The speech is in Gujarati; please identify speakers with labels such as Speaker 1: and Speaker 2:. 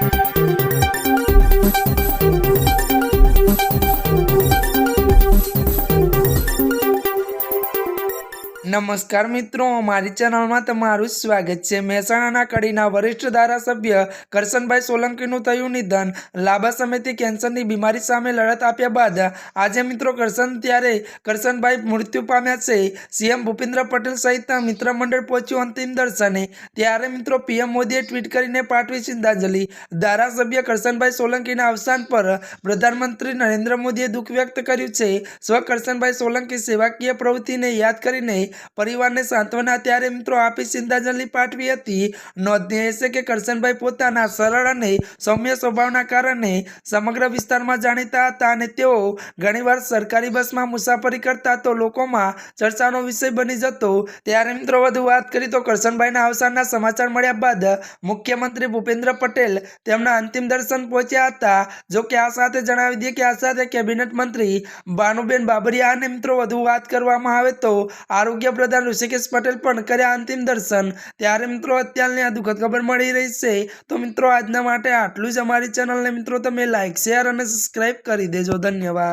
Speaker 1: Thank you. નમસ્કાર મિત્રો, મારી ચેનલમાં તમારું સ્વાગત છે. મહેસાણાના કડીના વરિષ્ઠ ધારાસભ્ય કરશનભાઈ સોલંકીનું થયું નિધન. લાંબા સમયથી કેન્સરની બીમારી સામે લડત આપ્યા બાદ આજે મિત્રો કરશન ત્યારે કરશનભાઈ મૃત્યુ પામ્યા છે. સીએમ ભૂપેન્દ્ર પટેલ સહિતના મિત્ર મંડળ પહોંચ્યું અંતિમ દર્શને. ત્યારે મિત્રો પીએમ મોદીએ ટ્વીટ કરીને પાઠવી શ્રદ્ધાંજલિ. ધારાસભ્ય કરશનભાઈ સોલંકીના અવસાન પર પ્રધાનમંત્રી નરેન્દ્ર મોદીએ દુઃખ વ્યક્ત કર્યું છે. સ્વ કરશનભાઈ સોલંકી સેવાકીય પ્રવૃત્તિને યાદ કરીને પરિવારને સાંત્વના ત્યારે મિત્રો આપી શ્રદ્ધાંજલિ પાઠવી હતી. નોંધનીય છે કે કરશનભાઈ પોતાના સરળ અને સૌમ્ય સ્વભાવના કારણે સમગ્ર વિસ્તારમાં જાણીતા હતા અને તેઓ ઘણીવાર સરકારી બસમાં મુસાફરી કરતા તો લોકોમાં ચર્ચાનો વિષય બની જતો. ત્યારે મિત્રો વધુ વાત કરી તો કરશનભાઈના અવસાનના સમાચાર મળ્યા બાદ મુખ્યમંત્રી ભૂપેન્દ્ર પટેલ તેમના અંતિમ દર્શન પહોંચ્યા હતા. જો કે આ સાથે જણાવી દઈએ કે આ સાથે કેબિનેટ મંત્રી ભાનુબેન બાબરિયા અને મિત્રો વધુ વાત કરવામાં આવે તો આરોગ્ય પ્રધાન ઋષિકેશ પટેલ પણ કર્યા અંતિમ દર્શન. ત્યારે મિત્રો, અત્યારની આ દુઃખદ ખબર મળી રહી છે. તો મિત્રો, આજના માટે આટલું જ અમારી ચેનલને મિત્રો, તમે લાઈક શેર અને સબસ્ક્રાઈબ કરી દેજો. ધન્યવાદ.